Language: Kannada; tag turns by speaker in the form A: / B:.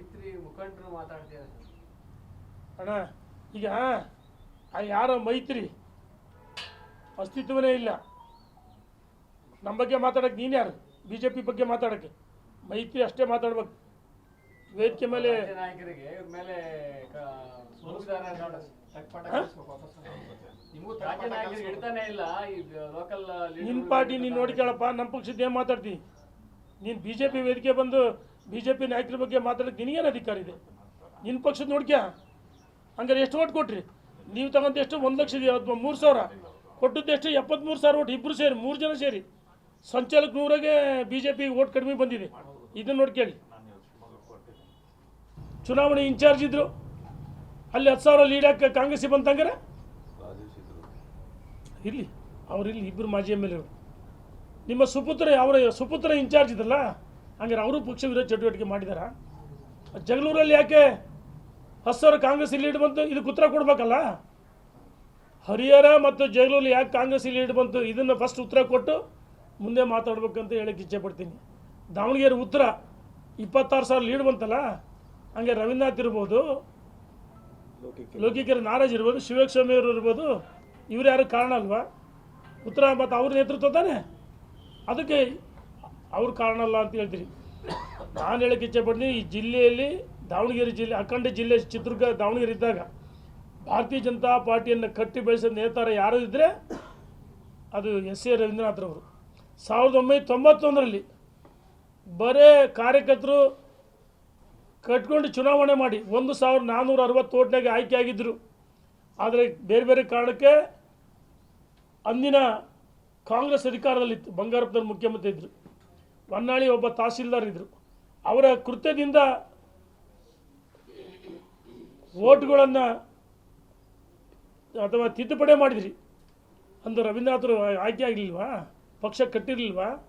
A: ಮೈತ್ರಿ ಮುಖಂಡರು ಮಾತಾಡ್ತಿದ್ದಾರೆ
B: ಅಣ್ಣ ಈಗ ಆ ಯಾರ ಮೈತ್ರಿ ಅಸ್ತಿತ್ವನೇ ಇಲ್ಲ. ನಮ್ಮ ಬಗ್ಗೆ ಮಾತಾಡಕ್ಕೆ ನೀನು ಯಾರು? ಬಿ ಜೆ ಪಿ ಬಗ್ಗೆ ಮಾತಾಡಕ್ಕೆ. ಮೈತ್ರಿ ಅಷ್ಟೇ ಮಾತಾಡ್ಬೇಕು. ವೇದಿಕೆ ಮೇಲೆ
A: ನಿನ್ ನಾಯಕರಿಗೆ ಮೇಲೆ
B: ನಿನ್ನ ಪಾರ್ಟಿ ನೀನು ನೋಡ್ಕೊಳಪ್ಪ ನಮ್ಮ ಪಕ್ಷದ ಏನು ಮಾತಾಡ್ತಿ? ನೀನು ಬಿ ಜೆ ಪಿ ವೇದಿಕೆ ಬಂದು ಬಿ ಜೆ ಪಿ ನಾಯಕರ ಬಗ್ಗೆ ಮಾತಾಡೋಕ್ಕೆ ನಿನಗೇನು ಅಧಿಕಾರ ಇದೆ? ನಿನ್ನ ಪಕ್ಷದ ನೋಡ್ಕ್ಯಾ ಹಂಗಾರೆ ಎಷ್ಟು ಓಟ್ ಕೊಟ್ರಿ? ನೀವು ತಗೊಂತ ಎಷ್ಟು? ಒಂದು ಲಕ್ಷದ ಇವತ್ತು ಮೂರು ಸಾವಿರ. ಕೊಟ್ಟದ್ದು ಎಷ್ಟು? ಎಪ್ಪತ್ತ್ಮೂರು ಸಾವಿರ ಓಟ್ ಇಬ್ಬರು ಸೇರಿ, ಮೂರು ಜನ ಸೇರಿ. ಸಂಚಾಲಕ ನೂರಾಗೆ ಬಿ ಜೆ ಪಿ ಓಟ್ ಕಡಿಮೆ ಬಂದಿದೆ. ಇದನ್ನು ನೋಡ್ಕೇಳಿ ಚುನಾವಣೆ ಇನ್ಚಾರ್ಜ್ ಇದ್ರು. ಅಲ್ಲಿ ಹತ್ತು ಸಾವಿರ ಲೀಡ್ ಹಾಕಿ ಕಾಂಗ್ರೆಸ್ಸಿಗೆ ಬಂತಂಗಾರೆ ಇರಲಿ. ಅವ್ರಿಲ್ಲಿ ಇಬ್ಬರು ಮಾಜಿ ಎಂ ಎಲ್ ಎರು ನಿಮ್ಮ ಸುಪುತ್ರ ಅವರ ಸುಪುತ್ರ ಇನ್ಚಾರ್ಜ್ ಇದ್ರಲ್ಲ? ಹಂಗಾರೆ ಅವರು ಪಕ್ಷ ವಿರೋಧ ಚಟುವಟಿಕೆ ಮಾಡಿದಾರ? ಜಗಳೂರಲ್ಲಿ ಯಾಕೆ ಹತ್ತು ಕಾಂಗ್ರೆಸ್ ಲೀಡ್ ಬಂತು ಇದಕ್ಕೆ ಉತ್ತರ ಕೊಡ್ಬೇಕಲ್ಲ? ಹರಿಹರ ಮತ್ತು ಜಗಳೂರಲ್ಲಿ ಯಾಕೆ ಕಾಂಗ್ರೆಸ್ ಲೀಡ್ ಬಂತು ಇದನ್ನು ಫಸ್ಟ್ ಉತ್ತರ ಕೊಟ್ಟು ಮುಂದೆ ಮಾತಾಡ್ಬೇಕಂತ ಹೇಳಕ್ಕೆ ಇಚ್ಛೆ ಪಡ್ತೀನಿ. ದಾವಣಗೆರೆ ಉತ್ತರ ಇಪ್ಪತ್ತಾರು ಸಾವಿರ ಲೀಡ್ ಬಂತಲ್ಲ? ಹಂಗೆ ರವೀಂದ್ರನಾಥ್ ಇರ್ಬೋದು, ಲೋಕಿಕರ ನಾರಾಜ್ ಇರ್ಬೋದು, ಶಿವಸ್ವಾಮಿ ಅವರು ಇರ್ಬೋದು, ಇವ್ರು ಯಾರು ಕಾರಣ ಅಲ್ವಾ? ಉತ್ತರ ಮತ್ತು ಅವ್ರ ನೇತೃತ್ವ ತಾನೆ? ಅದಕ್ಕೆ ಅವ್ರ ಕಾರಣ ಅಲ್ಲ ಅಂತ ಹೇಳ್ತೀರಿ. ನಾನು ಹೇಳಕ್ಕೆ ಇಚ್ಛೆ ಪಡ್ತೀನಿ, ಈ ಜಿಲ್ಲೆಯಲ್ಲಿ, ದಾವಣಗೆರೆ ಜಿಲ್ಲೆ, ಅಖಂಡ ಜಿಲ್ಲೆ ಚಿತ್ರದುರ್ಗ, ದಾವಣಗೆರೆ ಇದ್ದಾಗ ಭಾರತೀಯ ಜನತಾ ಪಾರ್ಟಿಯನ್ನು ಕಟ್ಟಿ ಬೆಳೆಸಿದ ನೇತಾರ ಯಾರು ಇದ್ದರೆ ಅದು ಎಸ್ ಎ ರವೀಂದ್ರನಾಥ್ರವರು ಸಾವಿರದ ಒಂಬೈನೂರ ತೊಂಬತ್ತೊಂದರಲ್ಲಿ ಬರೇ ಕಾರ್ಯಕರ್ತರು ಕಟ್ಕೊಂಡು ಚುನಾವಣೆ ಮಾಡಿ ಒಂದು ಸಾವಿರದ ನಾನ್ನೂರ ಅರವತ್ತು ಓಟ್ನಾಗೆ ಆಯ್ಕೆ ಆಗಿದ್ದರು ಆದರೆ ಬೇರೆ ಬೇರೆ ಕಾರಣಕ್ಕೆ ಅಂದಿನ ಕಾಂಗ್ರೆಸ್ ಅಧಿಕಾರದಲ್ಲಿತ್ತು. ಬಂಗಾರಪ್ಪನವ್ರು ಮುಖ್ಯಮಂತ್ರಿ ಇದ್ದರು ಹೊನ್ನಾಳಿ ಒಬ್ಬ ತಹಸೀಲ್ದಾರ್ ಇದ್ದರು ಅವರ ಕೃತ್ಯದಿಂದ ಓಟ್ಗಳನ್ನು ಅಥವಾ ತಿದ್ದುಪಡಿ ಮಾಡಿದ್ರಿ. ಅಂದು ರವೀಂದ್ರನಾಥರು ಆಯ್ಕೆ ಆಗಲಿಲ್ವಾ? ಪಕ್ಷ ಕಟ್ಟಿರಲಿಲ್ವಾ?